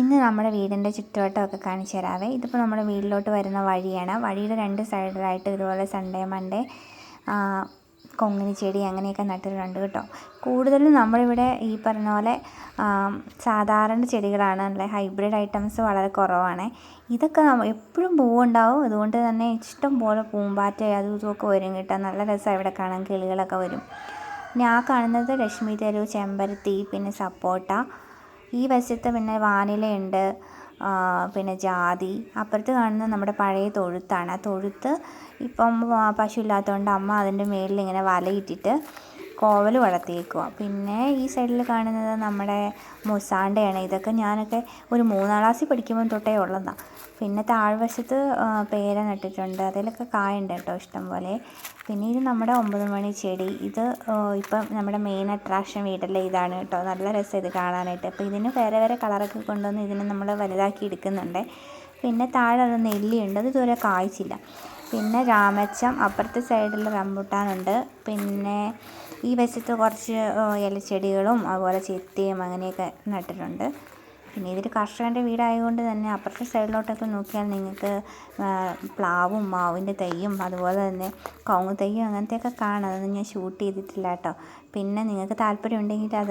ഇന്ന് നമ്മുടെ വീടിന്റെ ചുറ്റുവട്ടമൊക്കെ കാണിച്ചു തരാവേ. ഇതിപ്പോൾ നമ്മുടെ വീട്ടിലോട്ട് വരുന്ന വഴിയാണ്. വഴിയുടെ രണ്ട് സൈഡിലായിട്ട് ഇതുപോലെ സൺഡേ മൺഡേ കൊങ്ങിനി ചെടി അങ്ങനെയൊക്കെ നട്ടിട്ടുണ്ട് കേട്ടോ. കൂടുതലും നമ്മളിവിടെ ഈ പറഞ്ഞ പോലെ സാധാരണ ചെടികളാണ്. അല്ലെ? ഹൈബ്രിഡ് ഐറ്റംസ് വളരെ കുറവാണ്. ഇതൊക്കെ എപ്പോഴും പൂവുണ്ടാവും. അതുകൊണ്ട് തന്നെ ഇഷ്ടം പോലെ പൂമ്പാറ്റ അതും ഇതുമൊക്കെ വരും കേട്ടോ. നല്ല രസമാണ് ഇവിടെ കാണാൻ. കിളികളൊക്കെ വരും. പിന്നെ ആ കാണുന്നത് ലക്ഷ്മി തരൂ ചെമ്പരത്തി പിന്നെ സപ്പോട്ട ഈ വശത്ത് പിന്നെ വാനിലയുണ്ട് പിന്നെ ജാതി. അപ്പുറത്ത് കാണുന്നത് നമ്മുടെ പഴയ തൊഴുത്താണ്. ആ തൊഴുത്ത് ഇപ്പം പശു ഇല്ലാത്തതുകൊണ്ട് അമ്മ അതിന്റെ മേളിൽ ഇങ്ങനെ വലയിട്ടിട്ട് കോവൽ വളർത്തിയേക്കുക പിന്നെ ഈ സൈഡിൽ കാണുന്നത് നമ്മുടെ മുസാണ്ടയാണ്. ഇതൊക്കെ ഞാനൊക്കെ ഒരു മൂന്നാം ക്ലാസ്സിൽ പഠിക്കുമ്പോൾ തൊട്ടേ ഉള്ളതാണ് പിന്നെ താഴ്വശത്ത് പേര നട്ടിട്ടുണ്ട് അതിലൊക്കെ കായുണ്ട് കേട്ടോ ഇഷ്ടം പോലെ പിന്നെ ഇത് നമ്മുടെ ഒമ്പത് മണി ചെടി. ഇത് ഇപ്പം നമ്മുടെ മെയിൻ അട്രാക്ഷൻ വീട്ടിലെ ഇതാണ് കേട്ടോ. നല്ല രസം ഇത് കാണാനായിട്ട്. അപ്പോൾ ഇതിന് വേറെ വേറെ കളറൊക്കെ കൊണ്ടുവന്ന് ഇതിനെ നമ്മൾ വലുതാക്കി എടുക്കുന്നുണ്ട്. പിന്നെ താഴെ ഒരു നെല്ലിയുണ്ട്. അത് ഇതുവരെ കായ്ച്ചില്ല. പിന്നെ രാമച്ചം അപ്പുറത്തെ സൈഡിൽ റംബുട്ടാനുണ്ട്. പിന്നെ ഈ വശത്ത് കുറച്ച് ഇലച്ചെടികളും അതുപോലെ ചെത്തിയും അങ്ങനെയൊക്കെ നട്ടിട്ടുണ്ട്. പിന്നെ ഇതൊരു കർഷകന്റെ വീടായതുകൊണ്ട് തന്നെ അപ്പുറത്തെ സൈഡിലോട്ടൊക്കെ നോക്കിയാൽ നിങ്ങൾക്ക് പ്ലാവും മാവിന്റെ തൈയും അതുപോലെ തന്നെ കവുങ്ങ് തൈയും അങ്ങനത്തെയൊക്കെ കാണാം. അതൊന്നും ഞാൻ ഷൂട്ട് ചെയ്തിട്ടില്ല കേട്ടോ. പിന്നെ നിങ്ങൾക്ക് താല്പര്യം ഉണ്ടെങ്കിൽ അത്